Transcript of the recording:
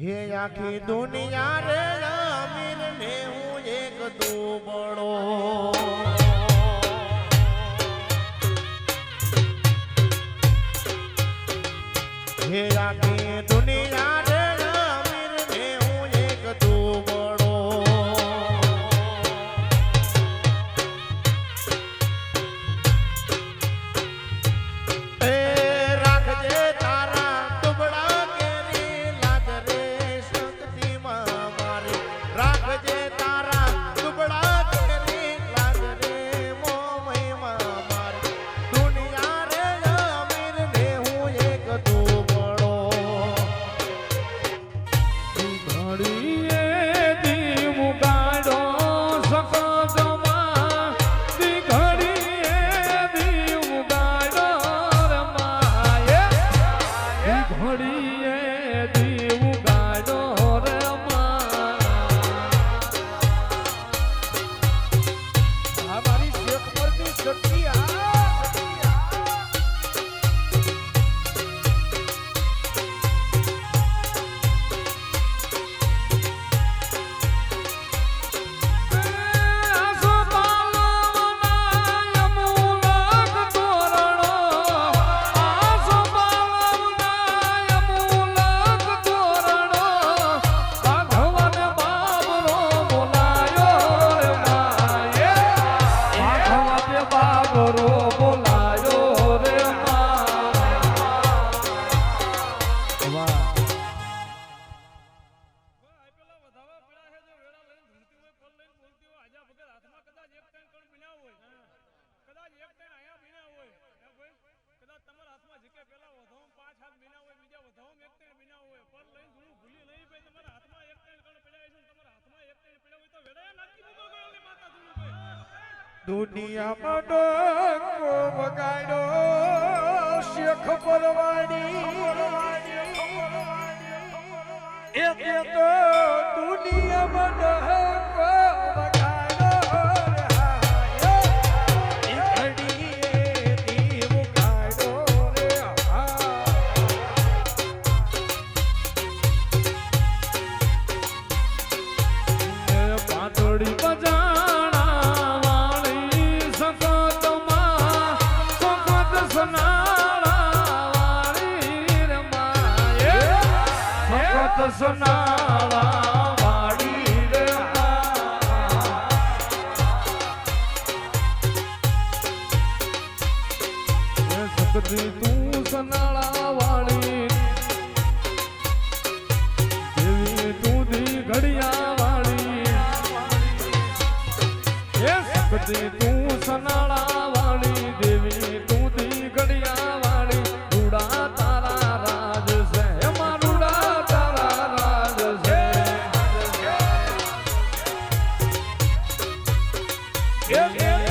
હે આખી દુનિયા રે અમીર ને હું એક દુબળો. હે આખી કદાચ એક ટાઈમ અહીંયા બીના હોય કદાચ તમારા હાથમાં જીકે પેલા વધાવામાં પાંચ હાથ બીના હોય, બીજા વધાવામાં એક ટાઈમ બીના હોય પણ લઈને થોડું ભૂલી નહીં ભાઈ, તમારા હાથમાં એક ટાઈમ કણ પડ્યા છે તમારા હાથમાં એક ટાઈમ પડ્યા હોય તો વેડા નાખી દીધો ગળાની માતા ભાઈ દુનિયામાં ડોકો વગાડ્યો શેખ પરવાડી એક એક તું સનાળા વાળી. દેવી તું દી ઘડિયા વાળી. એ સકતી yeah, yeah.